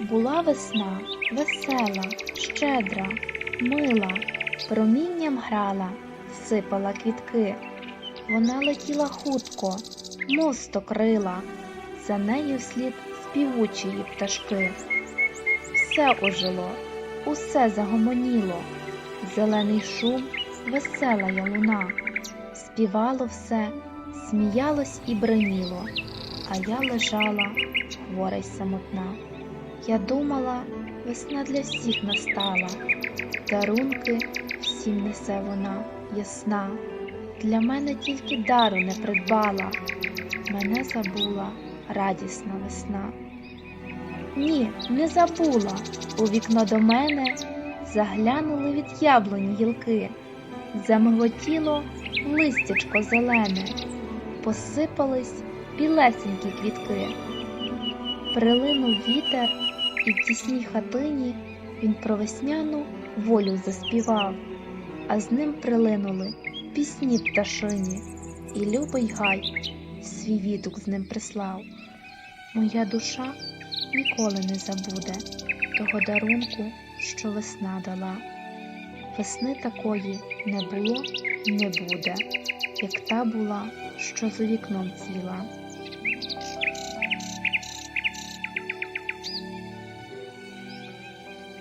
Була весна весела, щедра, мила, промінням грала, сипала квітки. Вона летіла хутко, мосто крила, за нею вслід співучої пташки. Все ожило, усе загомоніло, зелений шум, весела я луна, співало все, сміялось і бриніло, а я лежала, хвора й самотна. Я думала, весна для всіх настала, дарунки всім несе вона ясна. Для мене тільки дару не придбала, мене забула радісна весна. Ні, не забула. У вікно до мене заглянули від яблуні гілки, замиготіло листячко зелене, посипались білесенькі квітки. Прилинув вітер, і в тісній хатині він про весняну волю заспівав, а з ним прилинули пісні пташині, і любий гай свій відгук з ним прислав. Моя душа ніколи не забуде того дарунку, що весна дала. Весни такої не було, не буде, як та була, що за вікном цвіла.